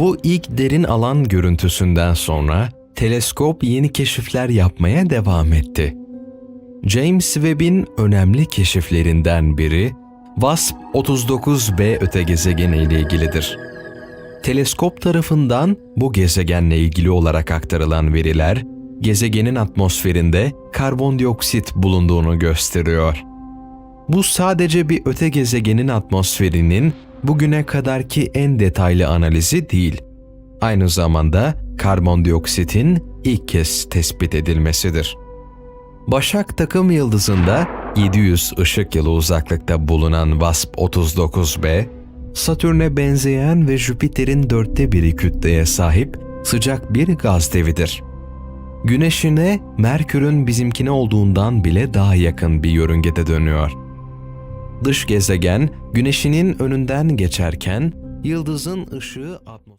Bu ilk derin alan görüntüsünden sonra teleskop yeni keşifler yapmaya devam etti. James Webb'in önemli keşiflerinden biri WASP-39b öte gezegeni ile ilgilidir. Teleskop tarafından bu gezegenle ilgili olarak aktarılan veriler, gezegenin atmosferinde karbondioksit bulunduğunu gösteriyor. Bu sadece bir öte gezegenin atmosferinin bugüne kadarki en detaylı analizi değil. Aynı zamanda karbondioksitin ilk kez tespit edilmesidir. Başak takım yıldızında 700 ışık yılı uzaklıkta bulunan WASP-39b, Satürn'e benzeyen ve Jüpiter'in dörtte biri kütleye sahip sıcak bir gaz devidir. Güneşine Merkür'ün bizimkine olduğundan bile daha yakın bir yörüngede dönüyor. Dış gezegen Güneş'inin önünden geçerken yıldızın ışığı atmosfer